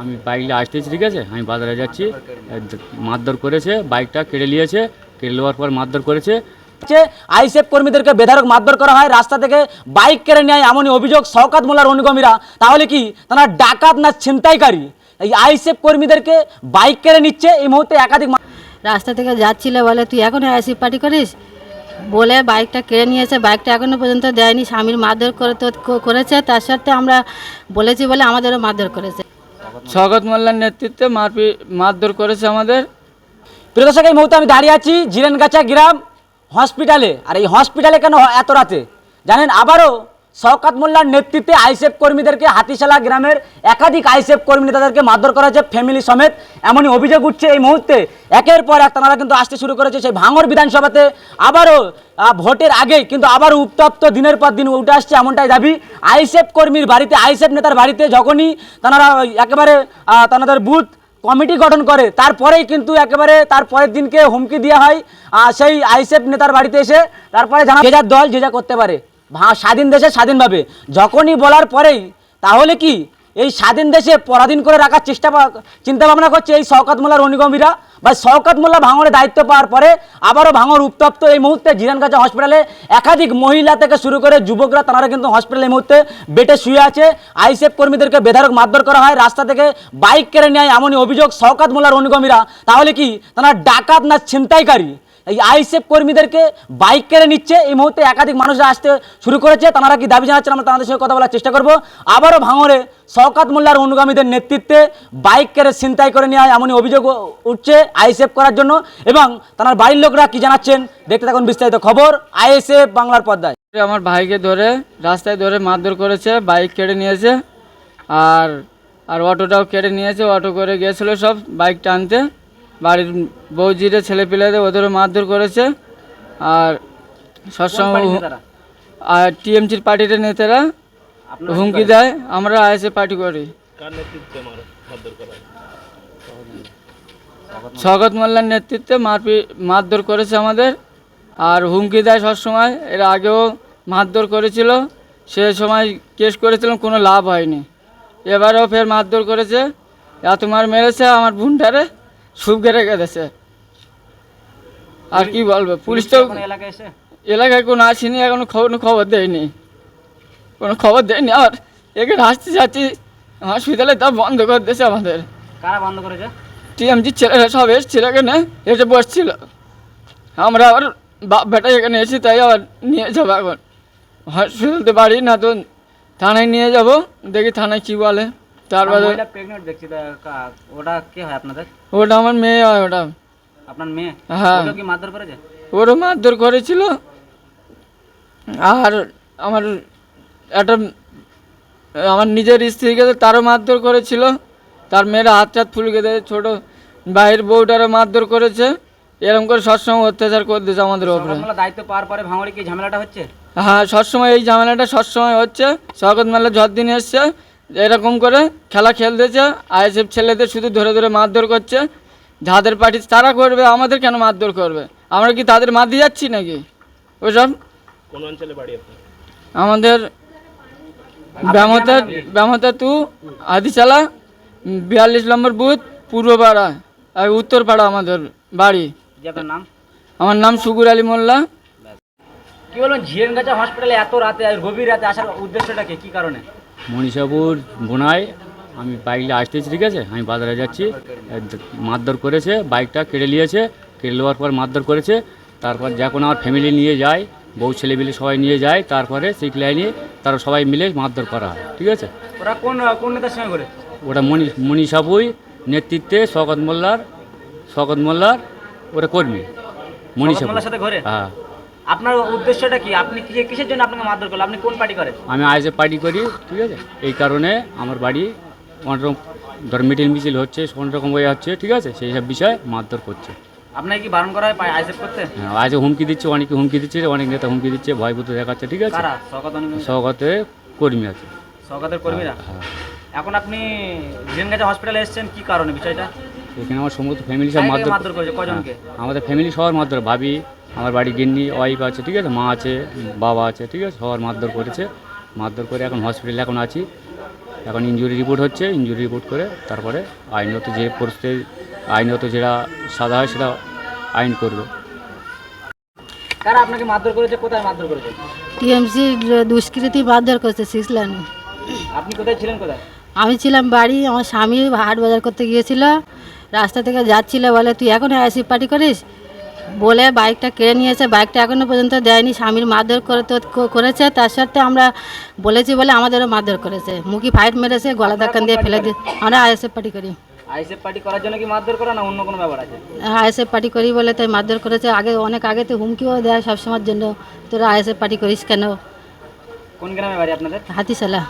আমি বাইক নিয়ে আসতেছি ঠিক আছে? আমি বাজারে যাচ্ছি। মারধর করেছে বাইকটা কেড়ে নিয়েছে। কেড়ে নেওয়ার পর মারধর করেছে। আইসেফ কর্মীদেরকে বেধারক মারধর করা হয় রাস্তা থেকে বাইক কেড়ে নেয় এমনই অভিযোগ শওকাত মোল্লার অনুগামীরা। তাহলে কি তারা ডাকাত না ছিনতাইকারী? এই আইসেফ কর্মীদেরকে বাইক কেড়ে নিচ্ছে এই মুহূর্তে একাধিক রাস্তা থেকে যাচ্ছিল বলে তুই এখন আইসি পার্টি করিস? বলে বাইকটা কেড়ে নিয়েছে। বাইকটা এখনও পর্যন্ত দেয়নি। স্বামীর মারধর করে তো করেছে। তার সাথে আমরা বলেছি বলে আমাদেরও মারধর করেছে। স্বগত মোল্লার। নেতৃত্বে মারপি মারধর করেছে আমাদের। প্রিয় দর্শক, এই মুহূর্তে আমি দাঁড়িয়ে আছি জিরেনগাছা গ্রাম হসপিটালে আর এই হসপিটালে কেন এত রাতে? জানেন, আবারও শওকাত মোল্লার নেতৃত্বে আইসেফ কর্মীদেরকে হাতিশালা গ্রামের একাধিক আইসেফ কর্মী নেতাদেরকে মারধর করা হয়েছে ফ্যামিলি সমেত। এমনই অভিযোগ উঠছে এই মুহূর্তে। একের পর এক তারা কিন্তু আসতে শুরু করেছে সেই ভাঙর বিধানসভাতে। আবারও ভোটের আগেই কিন্তু আবারও উত্তপ্ত দিনের পর দিন উঠে আসছে এমনটাই দাবি। আইসেফ কর্মীর বাড়িতে আইসেফ নেতার বাড়িতে যখনই তারা একেবারে তাদের বুথ কমিটি গঠন করে, তারপরেই কিন্তু একেবারে তার পরের দিনকে হুমকি দেওয়া হয় সেই আইসেফ নেতার বাড়িতে এসে। তারপরে জানা যে যার দল, যে যা করতে পারে। স্বাধীন দেশে স্বাধীনভাবে যখনই বলার পরেই, তাহলে কি? এই স্বাধীন দেশে পরাধীন করে রাখার চেষ্টা চিন্তা ভাবনা করছে এই শওকাত মোল্লার অনুগমীরা। বা শওকাত মোল্লা ভাঙড়ে দায়িত্ব পাওয়ার পরে আবারও ভাঙর উত্তপ্ত এই মুহূর্তে জিরানগাছা হসপিটালে। একাধিক মহিলা থেকে শুরু করে যুবকরা, তারা কিন্তু হসপিটালে এই মুহূর্তে বেটে শুয়ে আছে। আইসেফ কর্মীদেরকে বেধারক মারধর করা হয়। রাস্তা থেকে বাইক কেড়ে নেয় এমনই অভিযোগ শওকাত মোল্লার অনুগমীরা। তাহলে কি? তারা ডাকাত না ছিনতাইকারী? এই আইসেফ কর্মীদেরকে বাইক কেড়ে নিচ্ছে। এই মুহূর্তে একাধিক মানুষরা আসতে শুরু করেছে। তারা কি দাবি জানাচ্ছেন আমরা তাদের সঙ্গে কথা বলার চেষ্টা করব। আবারও ভাঙরে শওকাত মোল্লার অনুগামীদের নেতৃত্বে বাইক কেড়ে ছিনতাই করে নেওয়া এমনই অভিযোগ উঠছে আইএসএফ করার জন্য এবং তার বাড়ির লোকরা কি জানাচ্ছেন দেখতে থাকুন বিস্তারিত খবর আইএসএফ বাংলার পর্দায়। আমার ভাইকে ধরে রাস্তায় ধরে মারধর করেছে, বাইক কেড়ে নিয়েছে, আর আর অটোটাও কেড়ে নিয়েছে, অটো করে গিয়েছিল সব বাইক টানতে। বাড়ির বৌজিরে ছেলে পেলেদের ওদেরও মারধর করেছে। আর সবসময় আর টিএমসির পার্টির নেতারা হুমকি দেয় আমরা আইএসএ পার্টি করি। স্বগত মোল্লার নেতৃত্বে মারপি মারধর করেছে আমাদের। আর হুমকি দেয় সবসময় এর আগেও মারধর করেছিল। সে সময় কেস করেছিলাম কোনো লাভ হয়নি। এবারেও ফের মারধর করেছে। এত মার মেরেছে আমার বোনটারে। সুপ গেড়ে গেছে। আর কি বলবে পুলিশ তো এলাকায় কোনো আসেনি এখনও খবর খবর দেয়নি। কোনো খবর দেয়নি আর এখানে আসতে যাচ্ছি হসপিটালে তা বন্ধ করে দিয়েছে আমাদের। কারা বন্ধ করেছে? টিএমজি ছেলেরা সব এসেছিল এখানে এসে বসছিল। আমরা আবার বাপ বেটা এখানে এসে তাই আবার নিয়ে যাব এখন। হসপিটালতে বাড়ি না তো থানায় নিয়ে যাব দেখি থানায় কি বলে। তারপরে প্রেগনেন্ট দেখছি ওটা কে হয় আপনাদের? ওটা আমার মেয়ে হয় ওটা। আপনার মেয়ে? হ্যাঁ। কি মারধর করেছে? ওরও মারধর করেছিল। আর আমার একটা আমার নিজের স্ত্রীকে তারও মারধর করেছিল। তার মেয়েরা হাত হাত ফুলকে দেয় ছোটো বাইরের বউটারও মারধর করেছে। এরকম করে সবসময় অত্যাচার করে দিয়েছে আমাদের ওপরে। দায়িত্ব পাওয়ার পরে ভাঙড়ে কি ঝামেলাটা হচ্ছে? হ্যাঁ সবসময় এই ঝামেলাটা সবসময় হচ্ছে। স্বাগত মেলা ঝড় দিন এসছে। এরকম করে খেলা খেলতেছে আইএসএফ ছেলেদের শুধু ধরে ধরে মারধর করছে যাদের পার্টি তারা করবে আমাদের কেন মারধর করবে? আমরা কি তাদের মার দিয়ে যাচ্ছি নাকি? ওসব? কোন অঞ্চলে বাড়ি আমাদের ব্যামতা ব্যামতা টু আদিচালা বিয়াল্লিশ নম্বর বুথ পূর্বপাড়া আর উত্তরপাড়া আমাদের বাড়ি। নাম? আমার নাম সুগুর আলী মোল্লা। কি বলবেন ঝিরেনগাছা হসপিটালে এত রাতে আর গভীর রাতে আসার উদ্দেশ্যটা কি? কি কারণে? মনীষাপুর বোনায় আমি বাইক নিয়ে আসতেছি ঠিক আছে? আমি বাজারে যাচ্ছি। মারধর করেছে বাইকটা কেড়ে নিয়েছে। কেড়ে নেওয়ার পর মারধর করেছে। তারপর যখন আমার ফ্যামিলি নিয়ে যায় বউ ছেলে মিলে সবাই নিয়ে যায় তারপরে সেই লাইনে তারা সবাই মিলে মারধর করা হয় ঠিক আছে? ওরা কোন কোন নেতার সঙ্গে করে? ওটা মনি মনীষাপুই নেতৃত্বে শকত মোল্লার শকত মোল্লার ওটা কর্মী মনীষাপুর। সাথে ঘরে? হ্যাঁ। আপনার উদ্দেশ্যটা কি? আপনি কি- কিসের জন্য আপনাকে মারধর করল? আপনি কোন পার্টি করেন? আমি আইসে পার্টি করি ঠিক আছে? এই কারণে আমার বাড়ি অনেক রকম ধর মিটিং মিছিল হচ্ছে অনেক রকম ওয়ে হচ্ছে ঠিক আছে? সেই সব বিষয়ে মারধর করছে। আপনাকে কি বারণ করা হয় আইসেফ করতে? হ্যাঁ, আজকে হুমকি দিচ্ছে অনেকে হুমকি দিচ্ছে অনেক নেতা হুমকি দিচ্ছে ভয়ভূত দেখাচ্ছে ঠিক আছে? কারা? কর্মী আছে। স্বাগতের কর্মীরা? হ্যাঁ এখন আপনি জিরেনগাছা হসপিটালে এসেছেন কি কারণে বিষয়টা? এখানে আমার সমস্ত ফ্যামিলি সব মারধর করেছে? কজনকে? হ্যাঁ, আমাদের ফ্যামিলি সবার মারধর ভাবি আমার বাড়ি গিন্নি ওয়াইফ আছে ঠিক আছে? মা আছে বাবা আছে ঠিক আছে? সবার মারধর করেছে। মারধর করে এখন হসপিটালে এখন আছি। এখন ইঞ্জুরি রিপোর্ট হচ্ছে। ইঞ্জুরি রিপোর্ট করে তারপরে আইনত যে পরিস্থিতি আইনত যেটা সাদা হয় সেটা আইন করবে। কারা আপনাকে মারধর করেছে? কোথায় মারধর করেছে? টিএমসি দুষ্কৃতি মারধর করছে সিক্স লাইনে আপনি কোথায় ছিলেন কোথায়? আমি ছিলাম বাড়ি আমার স্বামী হাট বাজার করতে গিয়েছিল। রাস্তা থেকে যাচ্ছিল বলে তুই এখন আইসি পার্টি করিস? বলে বাইকটা কেড়ে নিয়েছে বাইকটা এখনও পর্যন্ত দেয়নি। স্বামীর মারধর করে তো করেছে তার সত্ত্বে আমরা বলেছি বলে আমাদেরও মারধর করেছে। মুখি ফাইট মেরেছে গলা ধাক্কান দিয়ে ফেলে দিয়ে। আমরা আইএসএফ পার্টি করি। পার্টি করার জন্য কি মারধর করা না অন্য কোনো ব্যাপার আছে? আইএসএফ পার্টি করি বলে তাই মারধর করেছে। আগে অনেক আগে তো হুমকিও দেয় সবসময়ের জন্য। তোরা আইএসএফ পার্টি করিস কেন? কোন গ্রামে বাড়ি আপনাদের? হাতিশালা।